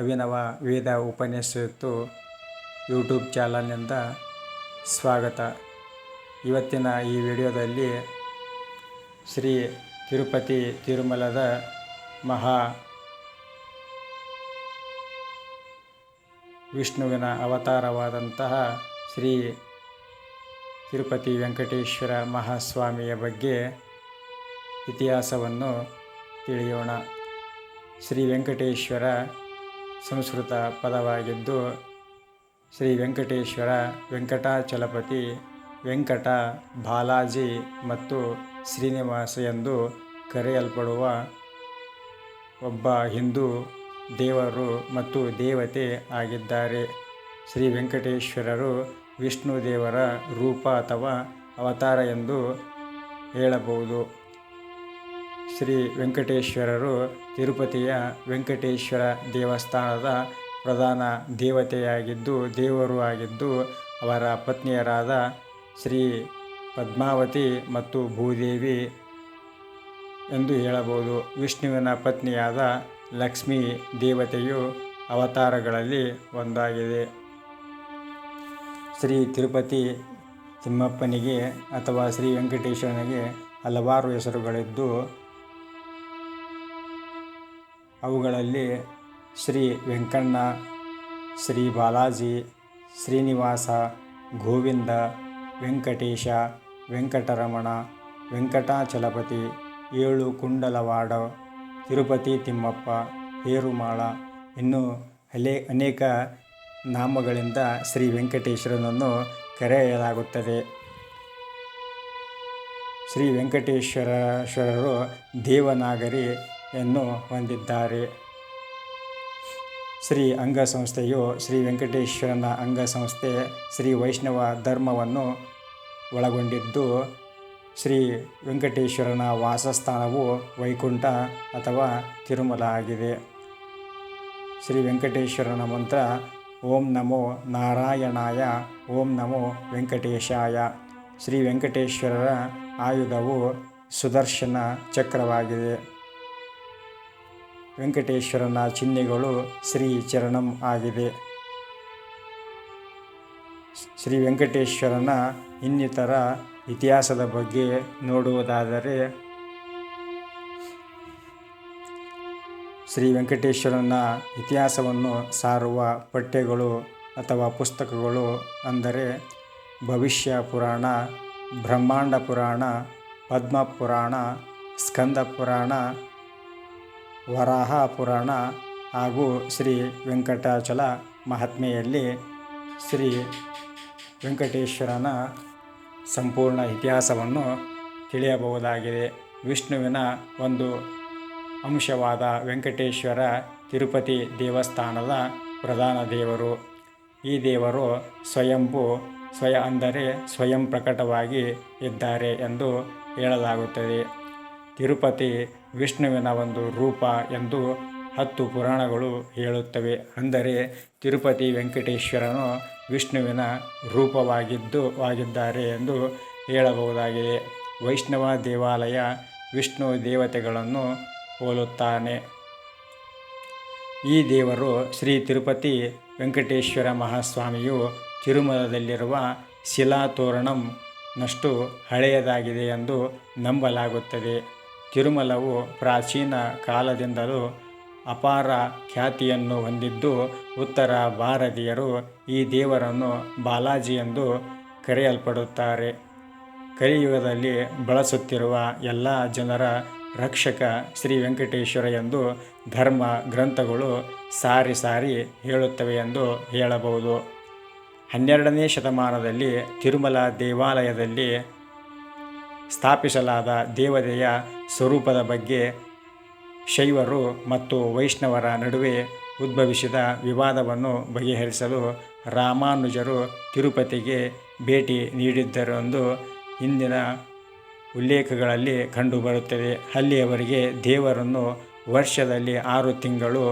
Abhinava Veda Upanishad YouTube ಚಾನಲ್ನಿಂದ ಸ್ವಾಗತ. ಇವತ್ತಿನ ಈ ವಿಡಿಯೋದಲ್ಲಿ ಶ್ರೀ ತಿರುಪತಿ ತಿರುಮಲದ ಮಹಾ ವಿಷ್ಣುವಿನ ಅವತಾರವಾದಂತಹ ಶ್ರೀ ತಿರುಪತಿ ವೆಂಕಟೇಶ್ವರ ಮಹಾಸ್ವಾಮಿಯ ಬಗ್ಗೆ ಇತಿಹಾಸವನ್ನು ತಿಳಿಯೋಣ. ಶ್ರೀ ವೆಂಕಟೇಶ್ವರ ಸಂಸ್ಕೃತ ಪದವಾಗಿದ್ದು ಶ್ರೀ ವೆಂಕಟೇಶ್ವರ, ವೆಂಕಟಾಚಲಪತಿ, ವೆಂಕಟ ಬಾಲಾಜಿ ಮತ್ತು ಶ್ರೀನಿವಾಸ ಎಂದು ಕರೆಯಲ್ಪಡುವ ಒಬ್ಬ ಹಿಂದೂ ದೇವರು ಮತ್ತು ದೇವತೆ ಆಗಿದ್ದಾರೆ. ಶ್ರೀ ವೆಂಕಟೇಶ್ವರರು ವಿಷ್ಣು ದೇವರ ರೂಪ ಅಥವಾ ಅವತಾರ ಎಂದು ಹೇಳಬಹುದು. ಶ್ರೀ ವೆಂಕಟೇಶ್ವರರು ತಿರುಪತಿಯ ವೆಂಕಟೇಶ್ವರ ದೇವಸ್ಥಾನದ ಪ್ರಧಾನ ದೇವತೆಯಾಗಿದ್ದು, ದೇವರು ಆಗಿದ್ದು, ಅವರ ಪತ್ನಿಯರಾದ ಶ್ರೀ ಪದ್ಮಾವತಿ ಮತ್ತು ಭೂದೇವಿ ಎಂದು ಹೇಳಬಹುದು. ವಿಷ್ಣುವಿನ ಪತ್ನಿಯಾದ ಲಕ್ಷ್ಮೀ ದೇವತೆಯು ಅವತಾರಗಳಲ್ಲಿ ಒಂದಾಗಿದೆ. ಶ್ರೀ ತಿರುಪತಿ ತಿಮ್ಮಪ್ಪನಿಗೆ ಅಥವಾ ಶ್ರೀ ವೆಂಕಟೇಶ್ವರನಿಗೆ ಹಲವಾರು ಹೆಸರುಗಳಿದ್ದು ಅವುಗಳಲ್ಲಿ ಶ್ರೀ ವೆಂಕಣ್ಣ, ಶ್ರೀ ಬಾಲಾಜಿ, ಶ್ರೀನಿವಾಸ, ಗೋವಿಂದ, ವೆಂಕಟೇಶ, ವೆಂಕಟರಮಣ, ವೆಂಕಟಾಚಲಪತಿ, ಏಳು ಕುಂಡಲವಾಡ, ತಿರುಪತಿ ತಿಮ್ಮಪ್ಪ ಹೇರುಮಾಳ ಇನ್ನೂ ಅಲೇ ಅನೇಕ ನಾಮಗಳಿಂದ ಶ್ರೀ ವೆಂಕಟೇಶ್ವರನನ್ನು ಕರೆಯಲಾಗುತ್ತದೆ. ಶ್ರೀ ವೆಂಕಟೇಶ್ವರೇಶ್ವರರು ದೇವನಾಗರಿಯನ್ನು ಹೊಂದಿದ್ದಾರೆ. ಶ್ರೀ ಅಂಗಸಂಸ್ಥೆಯು ಶ್ರೀ ವೆಂಕಟೇಶ್ವರನ ಅಂಗಸಂಸ್ಥೆ, ಶ್ರೀ ವೈಷ್ಣವ ಧರ್ಮವನ್ನು ಒಳಗೊಂಡಿದ್ದು, ಶ್ರೀ ವೆಂಕಟೇಶ್ವರನ ವಾಸಸ್ಥಾನವು ವೈಕುಂಠ ಅಥವಾ ತಿರುಮಲ ಆಗಿದೆ. ಶ್ರೀ ವೆಂಕಟೇಶ್ವರನ ಮಂತ್ರ, ಓಂ ನಮೋ ನಾರಾಯಣಾಯ, ಓಂ ನಮೋ ವೆಂಕಟೇಶಾಯ. ಶ್ರೀ ವೆಂಕಟೇಶ್ವರರ ಆಯುಧವು ಸುದರ್ಶನ ಚಕ್ರವಾಗಿದೆ. ವೆಂಕಟೇಶ್ವರನ ಚಿಹ್ನೆಗಳು ಶ್ರೀ ಚರಣಂ ಆಗಿದೆ ಶ್ರೀ ವೆಂಕಟೇಶ್ವರನ ಇನ್ನಿತರ ಇತಿಹಾಸದ ಬಗ್ಗೆ ನೋಡುವುದಾದರೆ, ಶ್ರೀ ವೆಂಕಟೇಶ್ವರನ ಇತಿಹಾಸವನ್ನು ಸಾರುವ ಪಠ್ಯಗಳು ಅಥವಾ ಪುಸ್ತಕಗಳು ಅಂದರೆ ಭವಿಷ್ಯ ಪುರಾಣ, ಬ್ರಹ್ಮಾಂಡ ಪುರಾಣ, ಪದ್ಮ ಪುರಾಣ, ಸ್ಕಂದ ಪುರಾಣ ವರಾಹ ಪುರಾಣ ಹಾಗೂ ಶ್ರೀ ವೆಂಕಟಾಚಲ ಮಹಾತ್ಮೆಯಲ್ಲಿ ಶ್ರೀ ವೆಂಕಟೇಶ್ವರನ ಸಂಪೂರ್ಣ ಇತಿಹಾಸವನ್ನು ತಿಳಿಯಬಹುದಾಗಿದೆ. ವಿಷ್ಣುವಿನ ಒಂದು ಅಂಶವಾದ ವೆಂಕಟೇಶ್ವರ ತಿರುಪತಿ ದೇವಸ್ಥಾನದ ಪ್ರಧಾನ ದೇವರು. ಈ ದೇವರು ಸ್ವಯಂಭು, ಸ್ವಯ ಅಂದರೆ ಸ್ವಯಂ ಪ್ರಕಟವಾಗಿ ಇದ್ದಾರೆ ಎಂದು ಹೇಳಲಾಗುತ್ತದೆ. ತಿರುಪತಿ ವಿಷ್ಣುವಿನ ಒಂದು ರೂಪ ಎಂದು ಹತ್ತು ಪುರಾಣಗಳು ಹೇಳುತ್ತವೆ. ಅಂದರೆ ತಿರುಪತಿ ವೆಂಕಟೇಶ್ವರನು ವಿಷ್ಣುವಿನ ರೂಪವಾಗಿದ್ದು, ಆಗಿದ್ದಾರೆ ಎಂದು ಹೇಳಬಹುದಾಗಿದೆ. ವೈಷ್ಣವ ದೇವಾಲಯ ವಿಷ್ಣು ದೇವತೆಗಳನ್ನು ಹೋಲುತ್ತಾನೆ. ಈ ದೇವರು ಶ್ರೀ ತಿರುಪತಿ ವೆಂಕಟೇಶ್ವರ ಮಹಾಸ್ವಾಮಿಯು ತಿರುಮಲದಲ್ಲಿರುವ ಶಿಲಾತೋರಣಂನಷ್ಟು ಹಳೆಯದಾಗಿದೆ ಎಂದು ನಂಬಲಾಗುತ್ತದೆ. ತಿರುಮಲವು ಪ್ರಾಚೀನ ಕಾಲದಿಂದಲೂ ಅಪಾರ ಖ್ಯಾತಿಯನ್ನು ಹೊಂದಿದ್ದು, ಉತ್ತರ ಭಾರತೀಯರು ಈ ದೇವರನ್ನು ಬಾಲಾಜಿ ಎಂದು ಕರೆಯಲ್ಪಡುತ್ತಾರೆ. ಕಲಿಯುಗದಲ್ಲಿ ಬಳಸುತ್ತಿರುವ ಎಲ್ಲ ಜನರ ರಕ್ಷಕ ಶ್ರೀ ವೆಂಕಟೇಶ್ವರ ಎಂದು ಧರ್ಮ ಗ್ರಂಥಗಳು ಸಾರಿ ಸಾರಿ ಹೇಳುತ್ತವೆ ಎಂದು ಹೇಳಬಹುದು. ಹನ್ನೆರಡನೇ ಶತಮಾನದಲ್ಲಿ ತಿರುಮಲ ದೇವಾಲಯದಲ್ಲಿ ಸ್ಥಾಪಿಸಲಾದ ದೇವತೆಯ ಸ್ವರೂಪದ ಬಗ್ಗೆ ಶೈವರು ಮತ್ತು ವೈಷ್ಣವರ ನಡುವೆ ಉದ್ಭವಿಸಿದ ವಿವಾದವನ್ನು ಬಗೆಹರಿಸಲು ರಾಮಾನುಜರು ತಿರುಪತಿಗೆ ಭೇಟಿ ನೀಡಿದ್ದರೆಂದು ಇಂದಿನ ಉಲ್ಲೇಖಗಳಲ್ಲಿ ಕಂಡುಬರುತ್ತದೆ. ಅಲ್ಲಿಯವರೆಗೆ ದೇವರನ್ನು ವರ್ಷದಲ್ಲಿ ಆರು ತಿಂಗಳು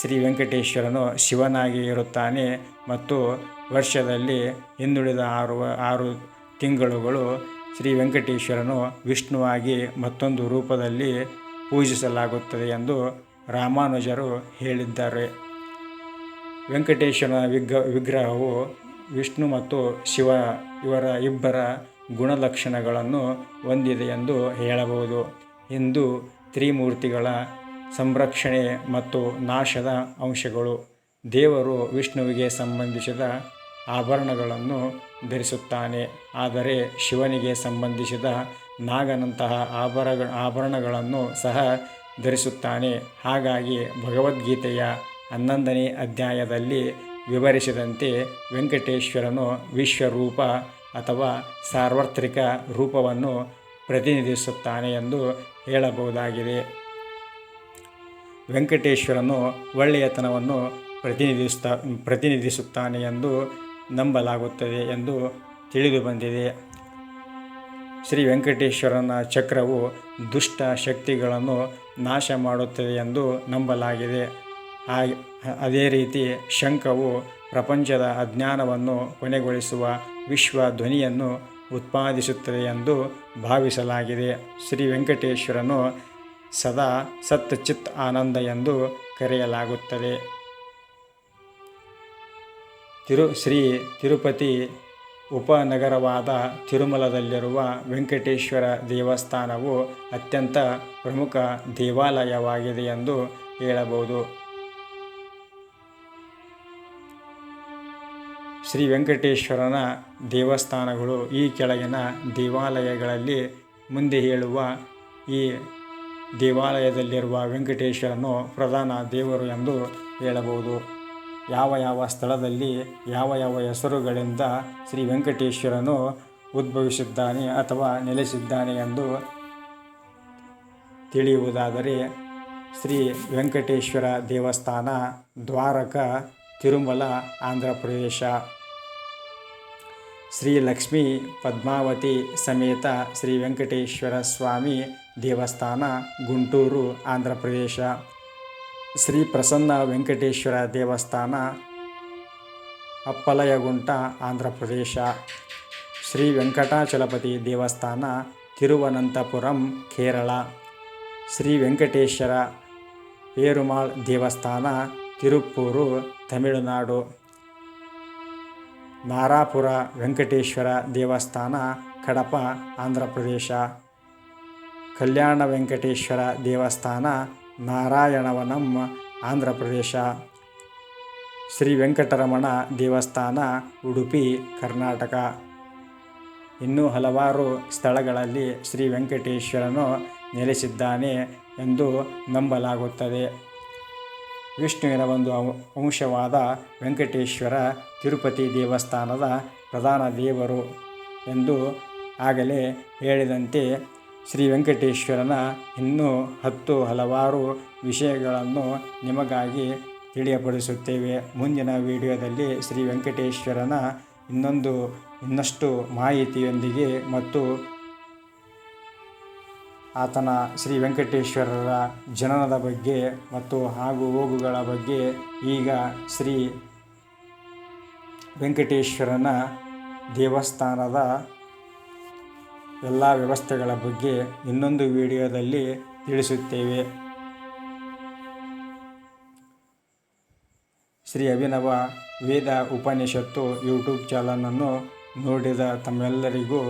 ಶ್ರೀ ವೆಂಕಟೇಶ್ವರನು ಶಿವನಾಗಿ ಇರುತ್ತಾನೆ ಮತ್ತು ವರ್ಷದಲ್ಲಿ ಹಿಂದುಳಿದ ಆರು ಆರು ತಿಂಗಳುಗಳು ಶ್ರೀ ವೆಂಕಟೇಶ್ವರನು ವಿಷ್ಣುವಾಗಿ ಮತ್ತೊಂದು ರೂಪದಲ್ಲಿ ಪೂಜಿಸಲಾಗುತ್ತದೆ ಎಂದು ರಾಮಾನುಜರು ಹೇಳಿದ್ದಾರೆ. ವೆಂಕಟೇಶ್ವರನ ವಿಗ್ರ ವಿಗ್ರಹವು ವಿಷ್ಣು ಮತ್ತು ಶಿವ ಇವರ ಇಬ್ಬರ ಗುಣಲಕ್ಷಣಗಳನ್ನು ಹೊಂದಿದೆ ಎಂದು ಹೇಳಬಹುದು. ಇಂದು ತ್ರಿಮೂರ್ತಿಗಳ ಸಂರಕ್ಷಣೆ ಮತ್ತು ನಾಶದ ಅಂಶಗಳು. ದೇವರು ವಿಷ್ಣುವಿಗೆ ಸಂಬಂಧಿಸಿದ ಆಭರಣಗಳನ್ನು ಧರಿಸುತ್ತಾನೆ. ಆದರೆ ಶಿವನಿಗೆ ಸಂಬಂಧಿಸಿದ ನಾಗನಂತಹ ಆಭರಣ ಆಭರಣಗಳನ್ನು ಸಹ ಧರಿಸುತ್ತಾನೆ. ಹಾಗಾಗಿ ಭಗವದ್ಗೀತೆಯ ಹನ್ನೊಂದನೇ ಅಧ್ಯಾಯದಲ್ಲಿ ವಿವರಿಸಿದಂತೆ ವೆಂಕಟೇಶ್ವರನು ವಿಶ್ವರೂಪ ಅಥವಾ ಸಾರ್ವತ್ರಿಕ ರೂಪವನ್ನು ಪ್ರತಿನಿಧಿಸುತ್ತಾನೆ ಎಂದು ಹೇಳಬಹುದಾಗಿದೆ. ವೆಂಕಟೇಶ್ವರನು ಒಳ್ಳೆಯತನವನ್ನು ಪ್ರತಿನಿಧಿಸ್ತಾ, ಪ್ರತಿನಿಧಿಸುತ್ತಾನೆ ಎಂದು ನಂಬಲಾಗುತ್ತದೆ ಎಂದು ತಿಳಿದು ಬಂದಿದೆ. ಶ್ರೀ ವೆಂಕಟೇಶ್ವರನ ಚಕ್ರವು ದುಷ್ಟ ಶಕ್ತಿಗಳನ್ನು ನಾಶ ಮಾಡುತ್ತದೆ ಎಂದು ನಂಬಲಾಗಿದೆ. ಅದೇ ರೀತಿ ಶಂಖವು ಪ್ರಪಂಚದ ಅಜ್ಞಾನವನ್ನು ಕೊನೆಗೊಳಿಸುವ ವಿಶ್ವ ಧ್ವನಿಯನ್ನು ಉತ್ಪಾದಿಸುತ್ತದೆ ಎಂದು ಭಾವಿಸಲಾಗಿದೆ. ಶ್ರೀ ವೆಂಕಟೇಶ್ವರನು ಸದಾ ಸತ್ಚಿತ್ ಆನಂದ ಎಂದು ಕರೆಯಲಾಗುತ್ತದೆ. ತಿರು ಶ್ರೀ ತಿರುಪತಿ ಉಪನಗರವಾದ ತಿರುಮಲದಲ್ಲಿರುವ ವೆಂಕಟೇಶ್ವರ ದೇವಸ್ಥಾನವು ಅತ್ಯಂತ ಪ್ರಮುಖ ದೇವಾಲಯವಾಗಿದೆ ಎಂದು ಹೇಳಬಹುದು. ಶ್ರೀ ವೆಂಕಟೇಶ್ವರನ ದೇವಸ್ಥಾನಗಳು ಈ ಕೆಳಗಿನ ದೇವಾಲಯಗಳಲ್ಲಿ ಮುಂದೆ ಹೇಳುವ ಈ ದೇವಾಲಯದಲ್ಲಿರುವ ವೆಂಕಟೇಶ್ವರನು ಪ್ರಧಾನ ದೇವರು ಎಂದು ಹೇಳಬಹುದು. ಯಾವ ಯಾವ ಸ್ಥಳದಲ್ಲಿ ಯಾವ ಯಾವ ಹೆಸರುಗಳಿಂದ ಶ್ರೀ ವೆಂಕಟೇಶ್ವರನು ಉದ್ಭವಿಸಿದ್ದಾನೆ ಅಥವಾ ನೆಲೆಸಿದ್ದಾನೆ ಎಂದು ತಿಳಿಯುವುದಾದರೆ ಶ್ರೀ ವೆಂಕಟೇಶ್ವರ ದೇವಸ್ಥಾನ, ದ್ವಾರಕ, ತಿರುಮಲ, ಆಂಧ್ರ ಪ್ರದೇಶ. ಶ್ರೀ ಲಕ್ಷ್ಮೀ ಪದ್ಮಾವತಿ ಸಮೇತ ಶ್ರೀ ವೆಂಕಟೇಶ್ವರ ಸ್ವಾಮಿ ದೇವಸ್ಥಾನ, ಗುಂಟೂರು, ಆಂಧ್ರ ಪ್ರದೇಶ. ಶ್ರೀ ಪ್ರಸನ್ನ ವೆಂಕಟೇಶ್ವರ ದೇವಸ್ಥಾನ, ಅಪ್ಪಲಯಗುಂಟ, ಆಂಧ್ರ ಪ್ರದೇಶ, ಶ್ರೀ ವೆಂಕಟಾಚಲಪತಿ ದೇವಸ್ಥಾನ, ತಿರುವನಂತಪುರಂ, ಕೇರಳ, ಶ್ರೀ ವೆಂಕಟೇಶ್ವರ ಪೇರುಮಾಳ್ ದೇವಸ್ಥಾನ, ತಿರುಪ್ಪೂರು, ತಮಿಳುನಾಡು, ನಾರಾಪುರ ವೆಂಕಟೇಶ್ವರ ದೇವಸ್ಥಾನ, ಕಡಪ, ಆಂಧ್ರ ಪ್ರದೇಶ, ಕಲ್ಯಾಣ ವೆಂಕಟೇಶ್ವರ ದೇವಸ್ಥಾನ ನಾರಾಯಣವನಂ ಆಂಧ್ರ ಪ್ರದೇಶ. ಶ್ರೀ ವೆಂಕಟರಮಣ ದೇವಸ್ಥಾನ, ಉಡುಪಿ, ಕರ್ನಾಟಕ. ಇನ್ನೂ ಹಲವಾರು ಸ್ಥಳಗಳಲ್ಲಿ ಶ್ರೀ ವೆಂಕಟೇಶ್ವರನು ನೆಲೆಸಿದ್ದಾನೆ ಎಂದು ನಂಬಲಾಗುತ್ತದೆ. ವಿಷ್ಣುವಿನ ಒಂದು ಅಂಶವಾದ ವೆಂಕಟೇಶ್ವರ ತಿರುಪತಿ ದೇವಸ್ಥಾನದ ಪ್ರಧಾನ ದೇವರು ಎಂದು ಆಗಲೇ ಹೇಳಿದಂತೆ ಶ್ರೀ ವೆಂಕಟೇಶ್ವರನ ಇನ್ನೂ ಹತ್ತು ಹಲವಾರು ವಿಷಯಗಳನ್ನು ನಿಮಗಾಗಿ ತಿಳಿಯಪಡಿಸುತ್ತೇವೆ. ಮುಂದಿನ ವಿಡಿಯೋದಲ್ಲಿ ಶ್ರೀ ವೆಂಕಟೇಶ್ವರನ ಇನ್ನೊಂದು, ಇನ್ನಷ್ಟು ಮಾಹಿತಿಯೊಂದಿಗೆ ಮತ್ತು ಆತನ ಶ್ರೀ ವೆಂಕಟೇಶ್ವರರ ಜನನದ ಬಗ್ಗೆ ಮತ್ತು ಆಗು ಹೋಗುಗಳ ಬಗ್ಗೆ ಈಗ ಶ್ರೀ ವೆಂಕಟೇಶ್ವರನ ದೇವಸ್ಥಾನದ ಎಲ್ಲ ವ್ಯವಸ್ಥೆಗಳ ಬಗ್ಗೆ ಇನ್ನೊಂದು ವಿಡಿಯೋದಲ್ಲಿ ತಿಳಿಸುತ್ತೇವೆ. ಶ್ರೀ ಅಭಿನವ ವೇದ ಉಪನಿಷತ್ತು ಯೂಟ್ಯೂಬ್ ಚಾನಲನ್ನು ನೋಡಿದ ತಮ್ಮೆಲ್ಲರಿಗೂ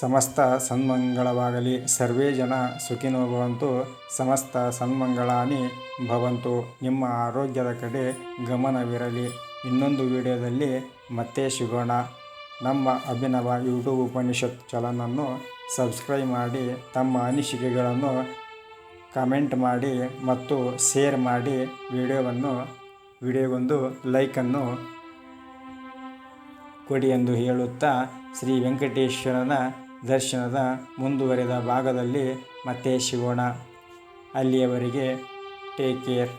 ಸಮಸ್ತ ಸನ್ಮಂಗಳವಾಗಲಿ. ಸರ್ವೇ ಜನ ಸುಖಿನೋ ಭವಂತು, ಸಮಸ್ತ ಸನ್ಮಂಗಳಾನಿ ಭವಂತು. ನಿಮ್ಮ ಆರೋಗ್ಯದ ಕಡೆ ಗಮನವಿರಲಿ. ಇನ್ನೊಂದು ವಿಡಿಯೋದಲ್ಲಿ ಮತ್ತೆ ಸಿಗೋಣ. ನಮ್ಮ ಅಭಿನವ ಯೂಟ್ಯೂಬ್ ಉಪನಿಷತ್ ಚಲನನ್ನು ಸಬ್ಸ್ಕ್ರೈಬ್ ಮಾಡಿ, ತಮ್ಮ ಅನಿಸಿಕೆಗಳನ್ನು ಕಮೆಂಟ್ ಮಾಡಿ ಮತ್ತು ಶೇರ್ ಮಾಡಿ ವಿಡಿಯೋವನ್ನು, ವಿಡಿಯೋಗೊಂದು ಲೈಕನ್ನು ಕೊಡಿ ಎಂದು ಹೇಳುತ್ತಾ ಶ್ರೀ ವೆಂಕಟೇಶ್ವರನ ದರ್ಶನದ ಮುಂದುವರೆದ ಭಾಗದಲ್ಲಿ ಮತ್ತೆ ಸಿಗೋಣ. ಅಲ್ಲಿಯವರೆಗೆ ಟೇಕ್ ಕೇರ್